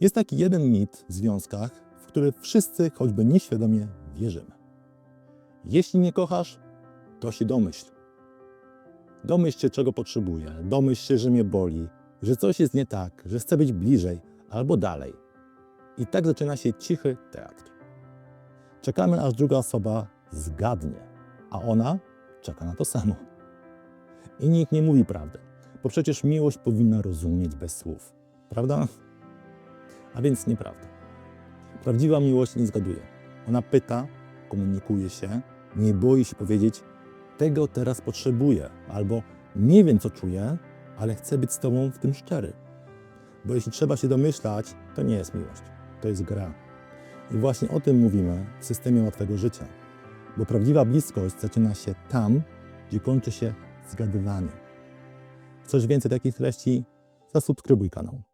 Jest taki jeden mit w związkach, w który wszyscy, choćby nieświadomie, wierzymy. Jeśli nie kochasz, to się domyśl. Domyśl się, czego potrzebuję, domyśl się, że mnie boli, że coś jest nie tak, że chcę być bliżej albo dalej. I tak zaczyna się cichy teatr. Czekamy, aż druga osoba zgadnie, a ona czeka na to samo. I nikt nie mówi prawdy, bo przecież miłość powinna rozumieć bez słów, prawda? A więc nieprawda. Prawdziwa miłość nie zgaduje. Ona pyta, komunikuje się, nie boi się powiedzieć, tego teraz potrzebuję, albo nie wiem, co czuję, ale chcę być z Tobą w tym szczery. Bo jeśli trzeba się domyślać, to nie jest miłość, to jest gra. I właśnie o tym mówimy w systemie łatwego życia. Bo prawdziwa bliskość zaczyna się tam, gdzie kończy się zgadywanie. Chcesz więcej takich treści? Zasubskrybuj kanał.